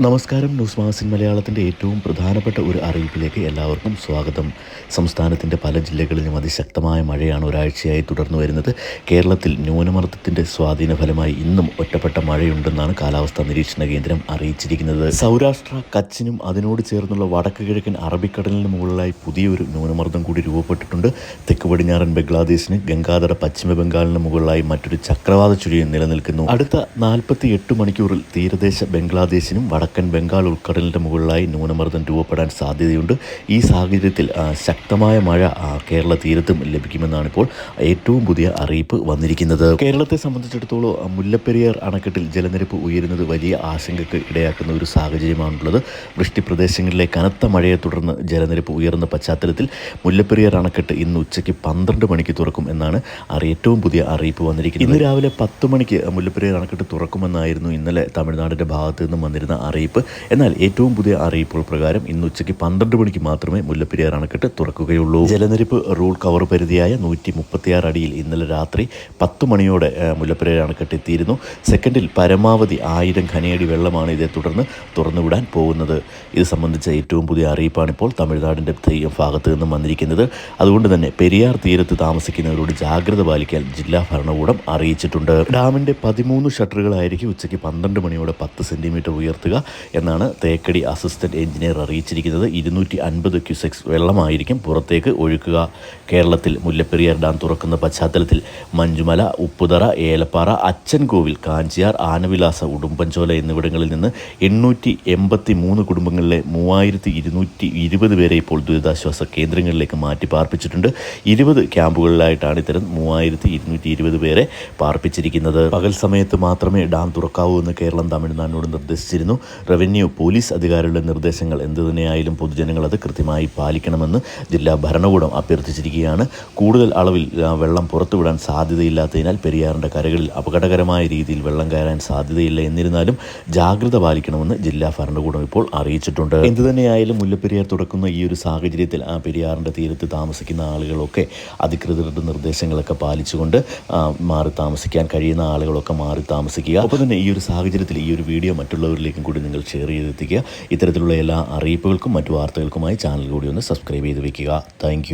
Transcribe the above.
നമസ്കാരം. ന്യൂസ് മാസിൻ മലയാളത്തിന്റെ ഏറ്റവും പ്രധാനപ്പെട്ട ഒരു അറിയിപ്പിലേക്ക് എല്ലാവർക്കും സ്വാഗതം. സംസ്ഥാനത്തിന്റെ പല ജില്ലകളിലും അതിശക്തമായ മഴയാണ് ഒരാഴ്ചയായി തുടർന്നു വരുന്നത്. കേരളത്തിൽ ന്യൂനമർദ്ദത്തിന്റെ സ്വാധീന ഫലമായി ഇന്നും ഒറ്റപ്പെട്ട മഴയുണ്ടെന്നാണ് കാലാവസ്ഥാ നിരീക്ഷണ കേന്ദ്രം അറിയിച്ചിരിക്കുന്നത്. സൗരാഷ്ട്ര കച്ചിനും അതിനോട് ചേർന്നുള്ള വടക്ക് കിഴക്കൻ അറബിക്കടലിന് മുകളിലായി പുതിയൊരു ന്യൂനമർദ്ദം കൂടി രൂപപ്പെട്ടിട്ടുണ്ട്. തെക്ക് പടിഞ്ഞാറൻ ബംഗ്ലാദേശിന് ഗംഗാധര പശ്ചിമ ബംഗാളിന് മുകളിലായി മറ്റൊരു ചക്രവാത ചുഴിയും നിലനിൽക്കുന്നു. അടുത്ത നാൽപ്പത്തി എട്ട് മണിക്കൂറിൽ തീരദേശ ബംഗ്ലാദേശിനും വടക്കൻ ബംഗാൾ ഉൾക്കടലിന്റെ മുകളിലായി ന്യൂനമർദ്ദം രൂപപ്പെടാൻ സാധ്യതയുണ്ട്. ഈ സാഹചര്യത്തിൽ ശക്തമായ മഴ കേരള തീരത്തും ലഭിക്കുമെന്നാണ് ഇപ്പോൾ ഏറ്റവും പുതിയ അറിയിപ്പ് വന്നിരിക്കുന്നത്. കേരളത്തെ സംബന്ധിച്ചിടത്തോളം മുല്ലപ്പെരിയാർ അണക്കെട്ടിൽ ജലനിരപ്പ് ഉയരുന്നത് വലിയ ആശങ്കയ്ക്ക് ഇടയാക്കുന്ന ഒരു സാഹചര്യമാണുള്ളത്. വൃഷ്ടിപ്രദേശങ്ങളിലെ കനത്ത മഴയെ തുടർന്ന് ജലനിരപ്പ് ഉയർന്ന പശ്ചാത്തലത്തിൽ മുല്ലപ്പെരിയാർ അണക്കെട്ട് ഇന്ന് ഉച്ചയ്ക്ക് പന്ത്രണ്ട് മണിക്ക് തുറക്കും എന്നാണ് ഏറ്റവും പുതിയ അറിയിപ്പ് വന്നിരിക്കുന്നത്. ഇന്ന് രാവിലെ പത്ത് മണിക്ക് മുല്ലപ്പെരിയാർ അണക്കെട്ട് തുറക്കുമെന്നായിരുന്നു ഇന്നലെ തമിഴ്നാടിന്റെ ഭാഗത്ത് നിന്നും വന്നിരുന്ന അറിയിപ്പ്. എന്നാൽ ഏറ്റവും പുതിയ അറിയിപ്പുകൾ പ്രകാരം ഇന്ന് ഉച്ചയ്ക്ക് പന്ത്രണ്ട് മണിക്ക് മാത്രമേ മുല്ലപ്പെരിയാർ അണക്കെട്ട് തുറക്കുകയുള്ളൂ. ജലനിരപ്പ് റൂൾ കവർ പരിധിയായ നൂറ്റി മുപ്പത്തിയാറ് അടിയിൽ ഇന്നലെ രാത്രി പത്ത് മണിയോടെ മുല്ലപ്പെരിയാർ അണക്കെട്ട് എത്തിയിരുന്നു. സെക്കൻഡിൽ പരമാവധി ആയിരം ഖനയടി വെള്ളമാണ് ഇതേ തുടർന്ന് തുറന്നുവിടാൻ പോകുന്നത്. ഇത് സംബന്ധിച്ച ഏറ്റവും പുതിയ അറിയിപ്പാണിപ്പോൾ തമിഴ്നാടിന്റെ ഭാഗത്ത് നിന്നും വന്നിരിക്കുന്നത്. അതുകൊണ്ട് തന്നെ പെരിയാർ തീരത്ത് താമസിക്കുന്നവരോട് ജാഗ്രത പാലിക്കാൻ ജില്ലാ ഭരണകൂടം അറിയിച്ചിട്ടുണ്ട്. ഡാമിന്റെ പതിമൂന്ന് ഷട്ടറുകളായിരിക്കും ഉച്ചയ്ക്ക് പന്ത്രണ്ട് മണിയോടെ പത്ത് സെന്റിമീറ്റർ ഉയർത്തുക. എന്നാണ് തേക്കടി അസിസ്റ്റന്റ് എഞ്ചിനീയർ അറിയിച്ചിരിക്കുന്നത്. ഇരുന്നൂറ്റി അൻപത് ക്യുസെക്സ് വെള്ളമായിരിക്കും പുറത്തേക്ക് ഒഴുക്കുക. കേരളത്തിൽ മുല്ലപ്പെരിയാർ ഡാം തുറക്കുന്ന പശ്ചാത്തലത്തിൽ മഞ്ജുമല ഉപ്പുതറ ഏലപ്പാറ അച്ചൻകോവിൽ കാഞ്ചിയാർ ആനവിലാസ ഉടുമ്പൻചോല എന്നിവിടങ്ങളിൽ നിന്ന് എണ്ണൂറ്റി എൺപത്തി മൂന്ന് കുടുംബങ്ങളിലെ മൂവായിരത്തി ഇരുന്നൂറ്റി ഇരുപത് പേരെ ഇപ്പോൾ ദുരിതാശ്വാസ കേന്ദ്രങ്ങളിലേക്ക് മാറ്റി പാർപ്പിച്ചിട്ടുണ്ട്. ഇരുപത് ക്യാമ്പുകളിലായിട്ടാണ് ഇത്തരം മൂവായിരത്തി ഇരുന്നൂറ്റി ഇരുപത് പേരെ പാർപ്പിച്ചിരിക്കുന്നത്. പകൽ സമയത്ത് മാത്രമേ ഡാം തുറക്കാവൂ എന്ന് കേരളം തമിഴ്നാടിനോട് നിർദ്ദേശിച്ചിരുന്നു. റവന്യൂ പോലീസ് അധികാരികളുടെ നിർദ്ദേശങ്ങൾ എന്തു തന്നെയായാലും പൊതുജനങ്ങൾ അത് കൃത്യമായി പാലിക്കണമെന്ന് ജില്ലാ ഭരണകൂടം അഭ്യർത്ഥിച്ചിരിക്കുകയാണ്. കൂടുതൽ അളവിൽ വെള്ളം പുറത്തുവിടാൻ സാധ്യതയില്ലാത്തതിനാൽ പെരിയാറിന്റെ കരകളിൽ അപകടകരമായ രീതിയിൽ വെള്ളം കയറാൻ സാധ്യതയില്ല എന്നിരുന്നാലും ജാഗ്രത പാലിക്കണമെന്ന് ജില്ലാ ഭരണകൂടം ഇപ്പോൾ അറിയിച്ചിട്ടുണ്ട്. എന്തു തന്നെയായാലും മുല്ലപ്പെരിയാർ തുറക്കുന്ന ഈ ഒരു സാഹചര്യത്തിൽ ആ പെരിയാറിന്റെ തീരത്ത് താമസിക്കുന്ന ആളുകളൊക്കെ അധികൃതരുടെ നിർദ്ദേശങ്ങളൊക്കെ പാലിച്ചുകൊണ്ട് മാറി താമസിക്കാൻ കഴിയുന്ന ആളുകളൊക്കെ മാറി താമസിക്കുക. അപ്പോൾ തന്നെ ഈ ഒരു സാഹചര്യത്തിൽ ഈ ഒരു വീഡിയോ മറ്റുള്ളവരിലേക്കും കൂടി നിങ്ങൾ ഷെയർ ചെയ്തെത്തിക്കുക. ഇത്തരത്തിലുള്ള എല്ലാ അറിയിപ്പുകൾക്കും മറ്റു വാർത്തകൾക്കുമായി ചാനൽ കൂടി ഒന്ന് സബ്സ്ക്രൈബ് ചെയ്ത് വയ്ക്കുക താങ്ക്